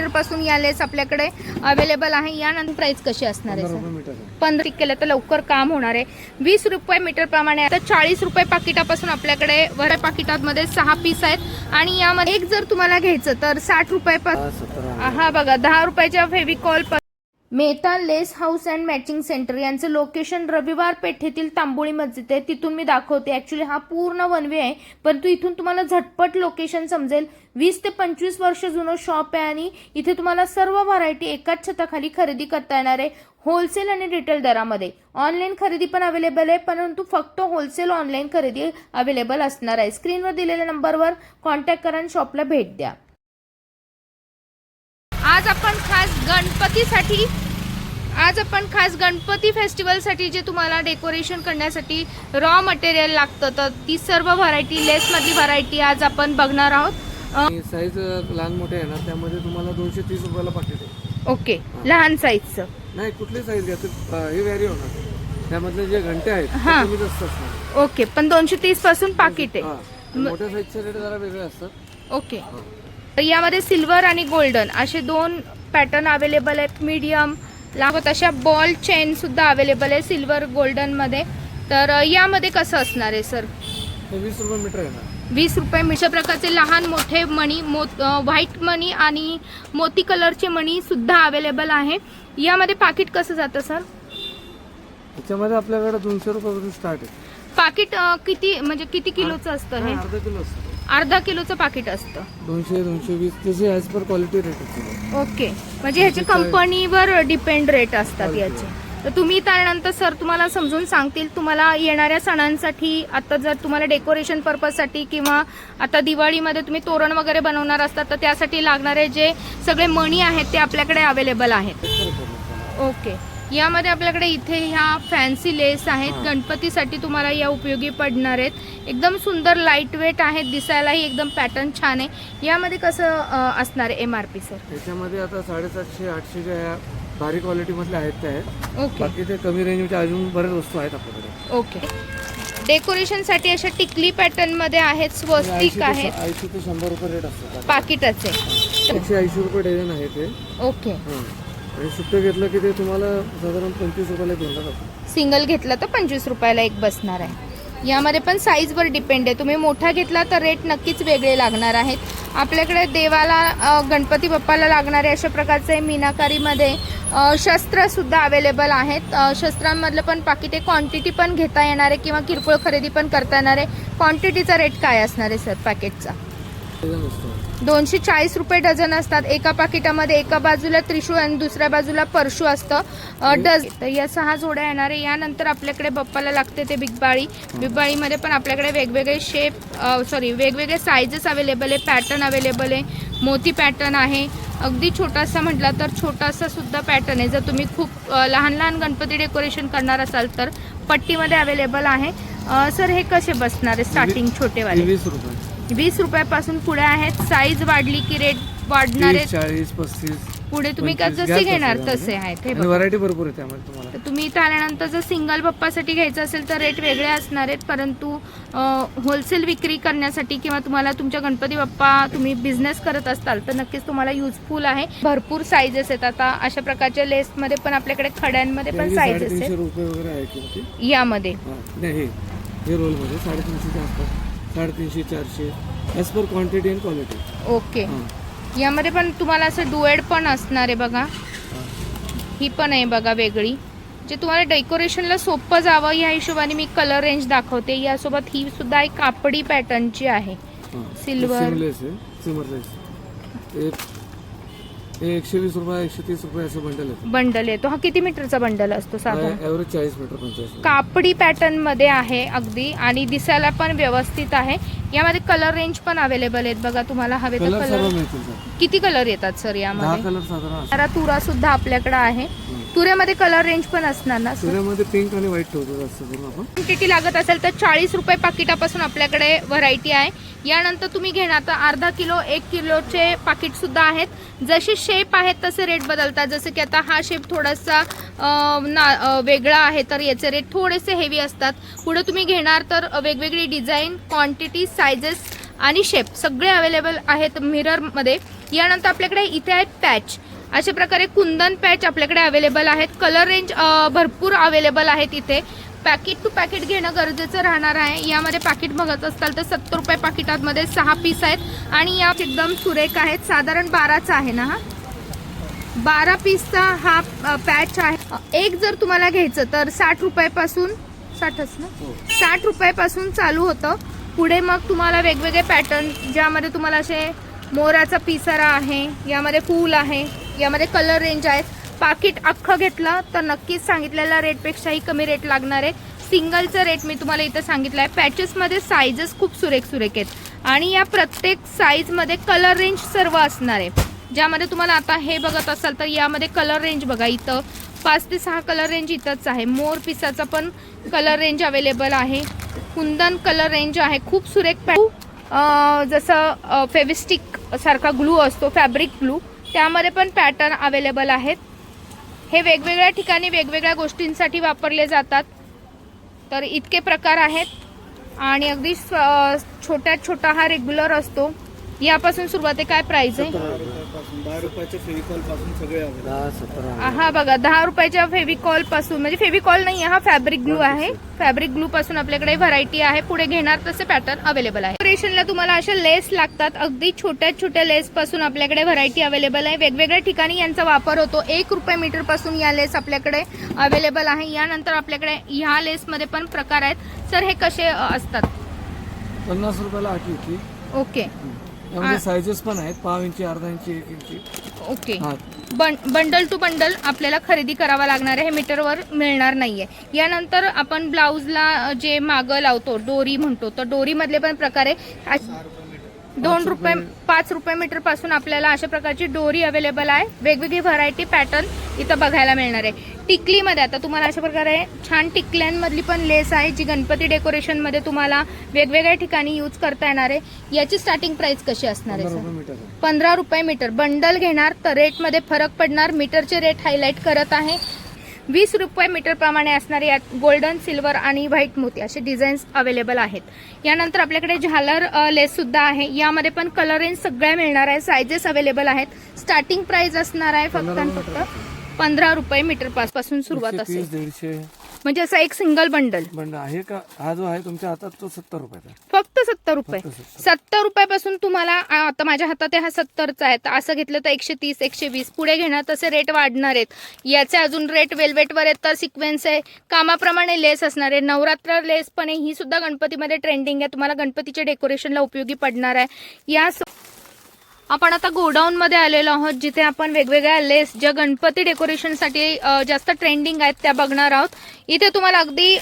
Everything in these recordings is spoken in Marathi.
मीटरपासून या लेस आपल्याकडे अवेलेबल आहे. यानंतर प्राइस कशी असणार आहे पंधरा सर पंधरा केलं तर लवकर काम होणार आहे. वीस रुपये मीटर प्रमाणे आता चाळीस रुपये पाकिटापासून आपल्याकडे वऱ्या पाकिटामध्ये सहा पीस आहेत. आणि यामध्ये एक जर तुम्हाला घ्यायचं तर साठ रुपये हा. हा बघा दहा रुपयाच्या Fevicol Mehta lace house and matching centre यांचं लोकेशन रविवार पेठेतील तांबोळी मस्जिद आहे. तिथून मी दाखवते. ॲक्च्युली हा पूर्ण वन वे आहे. परंतु इथून तुम्हाला झटपट लोकेशन समजेल. वीस ते पंचवीस वर्ष जुनं शॉप आहे आणि इथे तुम्हाला सर्व व्हरायटी एकाच छताखाली खरेदी करता येणार आहे. होलसेल आणि रिटेल दरामध्ये. ऑनलाईन खरेदी पण अवेलेबल आहे परंतु फक्त होलसेल ऑनलाईन खरेदी अवेलेबल असणार आहे. स्क्रीनवर दिलेल्या नंबरवर कॉन्टॅक्ट करा आणि शॉपला भेट द्या. आज आपण खास गण गणपतीसाठी आज आपण खास गणपती फेस्टिवलसाठी जे तुम्हाला डेकोरेशन करण्यासाठी रॉ मटेरियल लागतं तर ती सर्व व्हरायटी लेसमधली व्हरायटी आज आपण बघणार आहोत. साईज लहान मोठे आहे ना त्यामध्ये तुम्हाला दोनशे तीस रुपयाला पाकिट आहे. ओके लहान साईजचं नाही कुठली साईज घ्या हे व्हॅरी होणार. त्यामधले जे घंटे आहेत हा. ओके पण दोनशे तीसपासून पाकिट आहे. मोठ्या साईजचे रेट जरा वेगळे असतात. ओके. तर यामध्ये सिल्वर आणि गोल्डन असे दोन पॅटर्न अवेलेबल आहेत मीडियम लागत अशा बॉल चेन सुद्धा अवेलेबल आहे सिल्वर गोल्डनमध्ये. तर यामध्ये कसं असणार आहे सर वीस रुपये मीटर वीस रुपये अशा प्रकारचे लहान मोठे मणी मोत व्हाईट मणी आणि मोती कलरचे मणी सुद्धा अवेलेबल आहे. यामध्ये पाकिट कसं जातं सर त्याच्यामध्ये आपल्याकडे दोनशे रुपयापासून स्टार्ट आहे. पाकिट अ, किती म्हणजे किती किलोचं असतं हे? हा, अर्धा किलो असतं. अर्धा किलोचं पाकिट असतं. दोनशे दोनशे वीस त्याचे ॲज पर क्वालिटी रेट असते ओके. म्हणजे ह्याचे कंपनीवर डिपेंड रेट असतात याचे. तर तुम्ही त्यानंतर सर तुम्हाला समजून सांगतील तुम्हाला येणाऱ्या सणांसाठी आता जर तुम्हाला डेकोरेशन पर्पजसाठी किंवा आता दिवाळीमध्ये तुम्ही तोरण वगैरे बनवणार असतात तर त्यासाठी लागणारे जे सगळे मणी आहेत ते आपल्याकडे अवेलेबल आहेत. ओके. यामध्ये आपल्याकडे इथे ह्या फॅन्सी लेस आहेत. गणपतीसाठी तुम्हाला या उपयोगी पडणार आहेत. एकदम सुंदर लाइट वेट आहेत. दिसायलाही एकदम पॅटर्न छान आहे. यामध्ये कसं अ, असणार आहे एम आर पी सर त्याच्यामध्ये आता साडेसातशे आठशे ज्या भारी क्वालिटी मधले आहेत त्या आहेत. ओके. बाकी ते कमी रेंजमध्ये अजून बऱ्याच वस्तू आहेत आपल्याकडे. ओके. डेकोरेशनसाठी अशा टिकली पॅटर्नमध्ये आहेत स्वस्तिक आहेत. ऐंशी ते शंभर रुपये रेट असतात. पाकिटाचे. एकशे ऐंशी रुपये डझन आहे ते. ओके. हां. आणि सुट्टे घेतलं की ते तुम्हाला साधारण पंचवीस रुपयाला जातात. सिंगल घेतला तर पंचवीस रुपयाला एक बसणार आहे. यामध्ये पण साईजवर डिपेंड आहे. तुम्ही मोठा घेतला तर रेट नक्कीच वेगळे लागणार आहेत. आपल्याकडे देवाला अ, गणपती बाप्पाला लागणारे अशा प्रकारचे मीनाकारीमध्ये अ, शस्त्रसुद्धा अवेलेबल आहेत. अ, शस्त्रांमधलं पण पाकिटे क्वांटिटी पण घेता येणार आहे किंवा किरकोळ खरेदी पण करता येणार आहे. क्वांटिटीचा रेट काय असणार आहे सर पॅकेटचा असतो. दोनशे चाळीस रुपये डझन असतात. एका पाकिटामध्ये एका बाजूला त्रिशूळ आणि दुसऱ्या बाजूला परशू असतं. डझ तर या सहा जोड्या येणार आहे. यानंतर आपल्याकडे बप्पाला लागते ते बिगबाळी बिगबाळीमध्ये पण आपल्याकडे वेगवेगळे शेप सॉरी वेगवेगळे सायझेस अवेलेबल आहे. पॅटर्न अवेलेबल आहे. मोती पॅटर्न आहे. अगदी छोटासा म्हटला तर छोटासा सुद्धा पॅटर्न आहे. जर तुम्ही खूप लहान लहान गणपती डेकोरेशन करणार असाल तर पट्टीमध्ये अवेलेबल आहे. सर हे कसे बसणार आहे? स्टार्टिंग छोटेवाले. वीस रुपये. वीस रुपयापासून पुढे आहेत. साईज वाढली की रेट वाढणार तीस आहेत चाळीस पस्तीस पुढे तुम्ही का पंचवीस जसे घ्या घेणार तसं तसे आहेत हे आणि बघा. व्हरायटी भरपूर आहे त्यामध्ये तुम्हाला. तर तुम्ही इथं आल्यानंतर जर सिंगल बाप्पासाठी घ्यायचं असेल तर रेट वेगळे असणार आहेत. परंतु होलसेल विक्री करण्यासाठी किंवा तुम्हाला तुमच्या गणपती बाप्पा तुम्ही बिझनेस करत असताल तर नक्कीच तुम्हाला युजफुल आहे. भरपूर साईजेस आहेत आता. अशा प्रकारच्या लेसमध्ये पण आपल्याकडे खड्यांमध्ये पण त्याची साईजेस साडेतीनशे आहेत. रुपये वगैरे आहे किमती. यामध्ये. हां नाही हे हे रोलमध्ये साडेतीनशेचे असतात साडेतीनशे चारशे as per quantity and quality okay. यामध्ये पण तुम्हाला असं डुएड पण असणार आहे बघा. हां. पण आहे बघा वेगळी. जे तुम्हाला डेकोरेशनला सोपं जावं या हिशोबाने मी कलर रेंज दाखवते. यासोबत ही सुद्धा एक कापडी पॅटर्नची आहे. एक हे एकशे वीस रुपये एकशे तीस रुपये असं बंडल आहे बंडल येतो. हा किती मीटरचा बंडल असतो साधारण? ॲव्हरेज चाळीस मीटर कापडी पॅटर्नमध्ये आहे अगदी आणि दिसायला पण व्यवस्थित आहे. यामध्ये कलर रेंज पण अवेलेबल आहेत बघा तुम्हाला हवे तर कलर सर्व कलर मिळतील सर किती कलर येतात सर दहा यामध्ये कलर साधारण असतात जरा तुरा सुद्धा आपल्याकडे आहे. तुऱ्यामध्ये कलर रेंज पण असणार ना सर सूर्यामध्ये पिंक आणि व्हाईट ठेवतो जास्त करून आपण. क्वांटिटी लागत असेल तर चाळीस रुपये पाकिटापासून आपल्याकडे व्हरायटी आहे. यानंतर तुम्ही घेणार तर अर्धा किलो एक किलोचे पाकिट सुद्धा आहेत. जसे शेप आहेत तसे रेट बदलतात. जसं की आता हा शेप थोडासा ना वेगळा आहे तर याचे रेट थोडेसे हेवी असतात. पुढे तुम्ही घेणार तर वेगवेगळी डिझाईन क्वांटिटी सायझेस आणि शेप सगळे अवेलेबल आहेत मिररमध्ये यानंतर आपल्याकडे इथे आहेत पॅच अशा प्रकारे कुंदन पॅच आपल्याकडे अवेलेबल आहेत. कलर रेंज भरपूर अवेलेबल आहेत इथे. पॅकेट टू पॅकेट घेणं गरजेचं राहणार आहे. यामध्ये पॅकेट बघत असाल तर सत्तर रुपये पाकिटामध्ये सहा पीस आहेत. आणि या एकदम सुरेख आहेत. साधारण बाराचा आहे ना हा? बारा पीसचा हा पॅच आहे. एक जर तुम्हाला घ्यायचं तर साठ रुपयापासून साठच ना? साठ रुपयापासून चालू होतं. पुढे मग तुम्हाला वेगवेगळे पॅटर्न ज्यामध्ये तुम्हाला असे मोराचा पिसारा आहे यामध्ये फूल आहे यामध्ये कलर रेंज आहेत. पाकिट अख्खं घेतलं तर नक्कीच सांगितलेल्या रेटपेक्षाही कमी रेट लागणार आहे. सिंगलचं रेट मी तुम्हाला इथं सांगितलं आहे पॅचेसमध्ये साईजेस खूप सुरेख सुरेख आहेत. आणि या प्रत्येक साईजमध्ये कलर रेंज सर्व असणार आहे. ज्यामध्ये तुम्हाला आता हे बघत असाल तर यामध्ये कलर रेंज बघा इथं. पाच ते सहा कलर रेंज इथंच आहे. मोर पिसाचा पण कलर रेंज अवेलेबल आहे. कुंदन कलर रेंज आहे. खूप सुरेख पॅ जसं फेविस्टिक सारखा ग्लू असतो फॅब्रिक ग्लू त्यामध्ये पण पॅटर्न अवेलेबल आहेत. हे वेगवेगळ्या ठिकाणी वेगवेगळ्या गोष्टींसाठी वापरले जातात. तर इतके प्रकार आहेत आणि अगदी छोट्यात छोटा हा रेग्युलर असतो. यापासून सुरुवात आहे काय प्राइस आहे? दहा रुपयाच्या फेविकॉलपासून सगळे available. दहा सतरा हा बघा दहा रुपयाच्या फेविकॉलपासून म्हणजे फेविकॉल नाही हा फॅब्रिक ग्लू आहे. फॅब्रिक ग्लू पासून आपल्याकडे व्हरायटी आहे. पुढे घेणार तसे पॅटर्न अवेलेबल आहे. डेकोरेशनला तुम्हाला अशा लेस लागतात. अगदी छोट्या छोट्या लेस पासून आपल्याकडे व्हरायटी अवेलेबल आहे. वेगवेगळ्या ठिकाणी यांचा वापर होतो. एक रुपये मीटरपासून या लेस आपल्याकडे अवेलेबल आहे. यानंतर आपल्याकडे ह्या लेसमध्ये पण प्रकार आहेत. सर हे कसे अ, असतात? पन्नास रुपयाला आठ होती. ओके. यामध्ये सायझेस पण आहेत पाव इंची अर्धा इंची एक इंची. ओके. हा. बंडल टू बंडल आपल्याला खरेदी करावा लागणार आहे हे मीटरवर मिळणार नाहीये. यानंतर आपण ब्लाऊजला जे मागं लावतो डोरी म्हणतो तर डोरीमधले पण प्रकार आहे. दोन रुपये पाच रुपये मीटरपासून आपल्याला अशा प्रकारची डोरी अवेलेबल आहे. वेगवेगळी व्हरायटी पॅटर्न इथं बघायला मिळणार आहे. टिकलीमध्ये. आता तुम्हाला अशा प्रकारे छान टिकल्यांमधली पण लेस आहे जी गणपती डेकोरेशनमध्ये तुम्हाला वेगवेगळ्या ठिकाणी यूज करता येणार आहे. याची स्टार्टिंग प्राइस कशी असणार आहे पंधरा सर रुपये मीटर. आहे पंधरा रुपये मीटर. बंडल घेणार तर रेटमध्ये फरक पडणार. मीटरचे रेट हायलाईट करत आहे. वीस रुपये मीटर प्रमाणे असणारे यात गोल्डन सिल्वर आणि व्हाईट मोती असे डिझाईन्स अवेलेबल आहेत. यानंतर आपल्याकडे झालर लेस सुद्धा आहे. यामध्ये पण कलर रेंज सगळ्या मिळणार आहे. सायझेस अवेलेबल आहेत. स्टार्टिंग प्राइस असणार आहे फक्त आणि फक्त पंधरा रुपये मीटर पासपासून सुरुवात असेल. दीडशे. म्हणजे असा एक सिंगल बंडल बंड आहे का? हा जो आहे तुमच्या हातात तो सत्तर रुपयाचा. फक्त सत्तर रुपये. फक्त सत्तर. सत्तर रुपयापासून तुम्हाला आ, आता माझ्या हातात हा सत्तरचा आहे. तर असं घेतलं तर एकशे तीस एकशे वीस. पुढे घेणार तसे रेट वाढणार आहेत. याचे अजून रेट वेल्वेटवर आहेत तर सिक्वेन्स आहे. कामाप्रमाणे लेस असणार आहे. नवरात्र लेस पण आहे ही सुद्धा गणपतीमध्ये ट्रेंडिंग आहे. तुम्हाला गणपतीच्या डेकोरेशनला उपयोगी पडणार आहे. या स- आपण आता गोडाऊन मध्ये आलेलो आहोत जिथे आपण वेगवेगळ्या लेस ज्या गणपती डेकोरेशनसाठी जास्त ट्रेंडिंग आहेत त्या बघणार आहोत. इथे तुम्हाला अगदी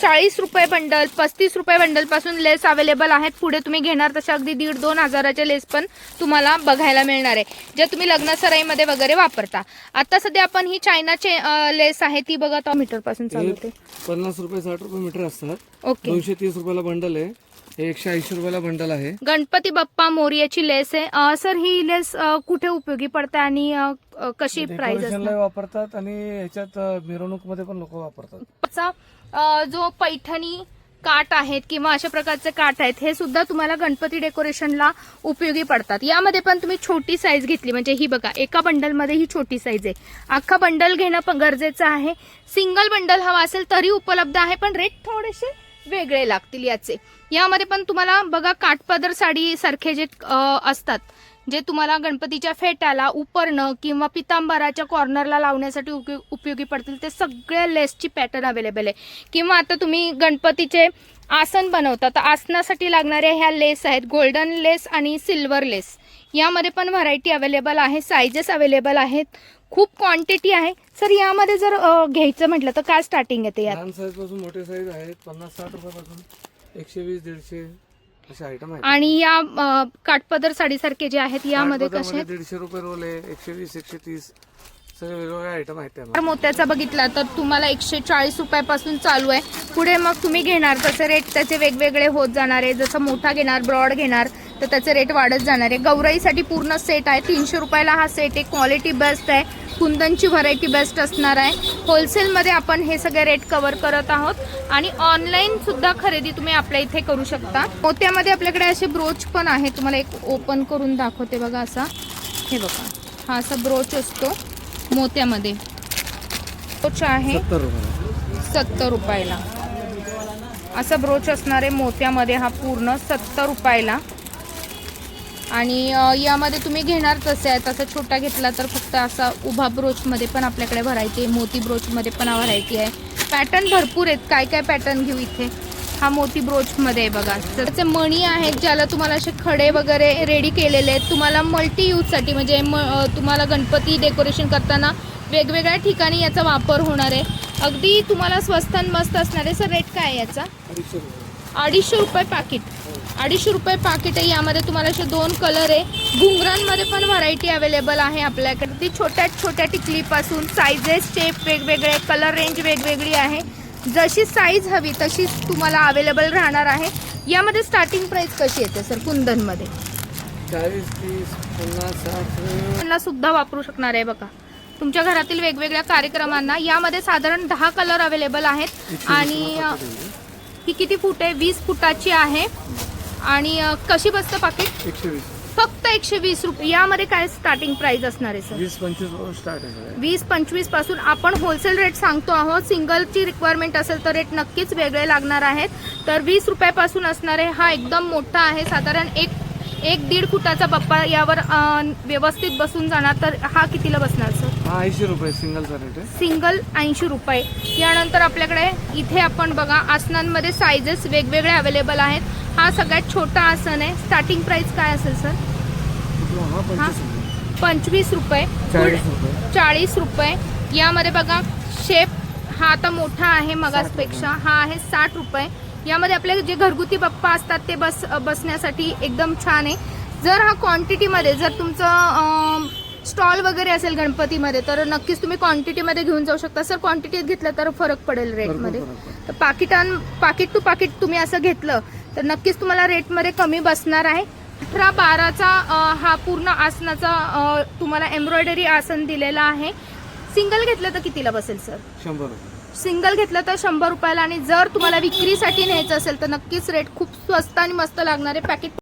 चाळीस रुपये बंडल पस्तीस रुपये बंडलपासून लेस अवेलेबल आहेत. पुढे तुम्ही घेणार तशा अगदी दीड दोन हजाराच्या लेस पण तुम्हाला बघायला मिळणार आहे ज्या तुम्ही लग्नसराईमध्ये वगैरे वापरता. आता सध्या आपण ही चायनाचे लेस आहे ती बघत आहोत मीटरपासून चालू होते. पन्नास रुपये साठ रुपये मीटर असतात. ओके. दोनशे तीस रुपयाला बंडल आहे. एकशे ऐंशी रुपयाला बंडल आहे. गणपती बाप्पा मोर्याची लेस आहे. सर ही लेस कुठे उपयोगी पडते आणि कशी प्राइस वापरतात आणि ह्याच्यात मिरवणूकमध्ये पण लोक वापरतात. जो पैठणी काठ आहेत किंवा अशा प्रकारचे काठ आहेत हे सुद्धा तुम्हाला गणपती डेकोरेशनला उपयोगी पडतात. यामध्ये पण तुम्ही छोटी साईज घेतली. म्हणजे ही बघा एका बंडलमध्ये ही छोटी साईज आहे. अख्खा बंडल घेणं पण गरजेचं आहे. सिंगल बंडल हवा असेल तरी उपलब्ध आहे पण रेट थोडेसे वेगळे लागतील याचे. यामध्ये पण तुम्हाला बघा काठपदर साडी सारखे जे असतात जे तुम्हाला गणपतीच्या फेट्याला उपरणं किंवा पितांबराच्या कॉर्नरला लावण्यासाठी उपयो- उपयोगी पडतील ते सगळ्या लेसची पॅटर्न अवेलेबल आहे. किंवा आता तुम्ही गणपतीचे आसन बनवता तर आसनासाठी लागणाऱ्या ह्या लेस आहेत गोल्डन लेस आणि सिल्वर लेस. यामध्ये पण व्हरायटी अवेलेबल आहे सायजेस अवेलेबल आहेत खूप क्वांटिटी आहे. सर यामध्ये जर घ्यायचं म्हटलं तर काय स्टार्टिंग येते यात? साईजपासून मोठे साईज आहेत पन्नास साठ रुपयापासून. एकशे वीस दीडशे असे आयटम आहेत. आणि या अ, काठपदर साडीसारखे जे आहेत यामध्ये कसे आहेत? दीडशे रुपये रोल आहे एकशे वीस एकशे तीस सगळे वेगवेगळे आयटम आहेत जर त्यामध्ये मोत्याचा बघितला तर तुम्हाला एकशे चाळीस रुपयापासून चालू आहे. पुढे मग तुम्ही घेणार तसे रेट त्याचे वेगवेगळे होत जाणार आहे. जसं मोठा घेणार ब्रॉड घेणार तर त्याचे रेट वाढत जाणार आहे. गौराईसाठी पूर्ण सेट आहे. तीनशे रुपयाला हा सेट आहे. क्वालिटी बेस्ट आहे. कुंदनची व्हरायटी बेस्ट असणार आहे. होलसेलमध्ये आपण हे सगळे रेट कव्हर करत आहोत. आणि ऑनलाईन सुद्धा खरेदी तुम्ही आपल्या इथे करू शकता. मोत्यामध्ये आपल्याकडे असे ब्रोच पण आहे तुम्हाला एक ओपन करून दाखवते बघा असा. हे बघा. हा असा ब्रोच असतो मोत्यामध्ये. ब्रोच आहे सत्तर रुपये सत्तर रुपयाला. असा ब्रोच असणारे मोत्यामध्ये. हा पूर्ण सत्तर रुपयाला. आणि यामध्ये तुम्ही घेणार तसे आहे तसा छोटा घेतला तर फक्त असा उभा ब्रोचमध्ये पण आपल्याकडे व्हरायटी आहे. मोती ब्रोचमध्ये पण व्हरायटी आहे. पॅटर्न भरपूर आहेत. काय काय पॅटर्न घेऊ इथे? हा मोती ब्रोचमध्ये आहे बघा. त्याचे मणी आहेत ज्याला तुम्हाला असे खडे वगैरे रेडी केलेले आहेत. तुम्हाला मल्टी यूजसाठी म्हणजे म तुम्हाला गणपती डेकोरेशन करताना वेगवेगळ्या ठिकाणी याचा वापर होणार आहे. अगदी तुम्हाला स्वस्त आणि मस्त असणार आहे. सर रेट काय आहे याचा? अडीचशे रुपये पाकिट. अडीचशे रुपये पाकिट आहे. यामध्ये तुम्हाला असे दोन कलर आहे. घुंगरांमध्ये पण व्हरायटी अवेलेबल आहे आपल्याकडे. ती छोट्या छोट्या टिकलीपासून सायझेस शेप वेगवेगळे कलर रेंज वेगवेगळी आहे. जशी साईज हवी तशीच तुम्हाला अवेलेबल राहणार आहे. यामध्ये स्टार्टिंग प्राइस कशी येते सर कुंदनमध्ये? चाळीस तीस पन्नास सुद्धा वापरू शकणार आहे बघा. तुमच्या घरातील वेगवेगळ्या कार्यक्रमांना यामध्ये साधारण दहा कलर अवेलेबल आहेत. आणि ही किती फूट आहे? वीस फुटाची आहे. आणि अ, कशी बसतं पाकिट? एकशे वीस. फक्त एकशे वीस रुपये. यामध्ये काय स्टार्टिंग प्राइस असणार आहे सर? वीस पंचवीसपासून स्टार्ट आहे. सगळं. वीस पंचवीसपासून आपण होलसेल रेट सांगतो आहोत. सिंगलची रिक्वायरमेंट असेल तर रेट नक्कीच वेगळे लागणार आहेत. तर वीस रुपयापासून असणारे हा एकदम मोठा आहे. साधारण एक एक दीड फुटाचा बाप्पा यावर अ, व्यवस्थित बसून जाणार. तर हा कितीला बसणार ऐंशी रुपये सिंगलचा रेट आहे. सिंगल ऐंशी रुपये. यानंतर आपल्याकडे इथे आपण बघा आसनांमध्ये सायझेस वेगवेगळे अवेलेबल आहेत. हा सगळ्यात छोटा आसन आहे. स्टार्टिंग प्राइस काय असेल सर हा पंचवीस रुपये. पंचवीस रुपये. चाळीस रुपये. चाळीस रुपये. यामध्ये बघा शेप हा आता मोठा आहे मगासपेक्षा. हा आहे साठ रुपये. यामध्ये आपले जे घरगुती बाप्पा असतात ते बस बसण्यासाठी एकदम छान आहे. जर हा क्वांटिटीमध्ये जर तुमचं स्टॉल वगैरे असेल गणपतीमध्ये तर नक्कीच तुम्ही क्वांटिटीमध्ये घेऊन जाऊ शकता. सर क्वांटिटीत घेतलं तर फरक पडेल रेटमध्ये. तर पाकिटां पाकिट टू पाकिट तुम्ही असं घेतलं तर नक्कीच तुम्हाला रेटमध्ये कमी बसणार आहे. अठरा बाराचा हा पूर्ण आसनाचा तुम्हाला एम्ब्रॉयडरी आसन दिलेला आहे. सिंगल घेतलं तर कितीला बसेल सर? शंभर रुपये. सिंगल घेतलं तर शंभर रुपयाला आणि जर तुम्हाला विक्रीसाठी न्यायचं असेल तर नक्कीच रेट खूप स्वस्त आणि मस्त लागणारे पॅकेट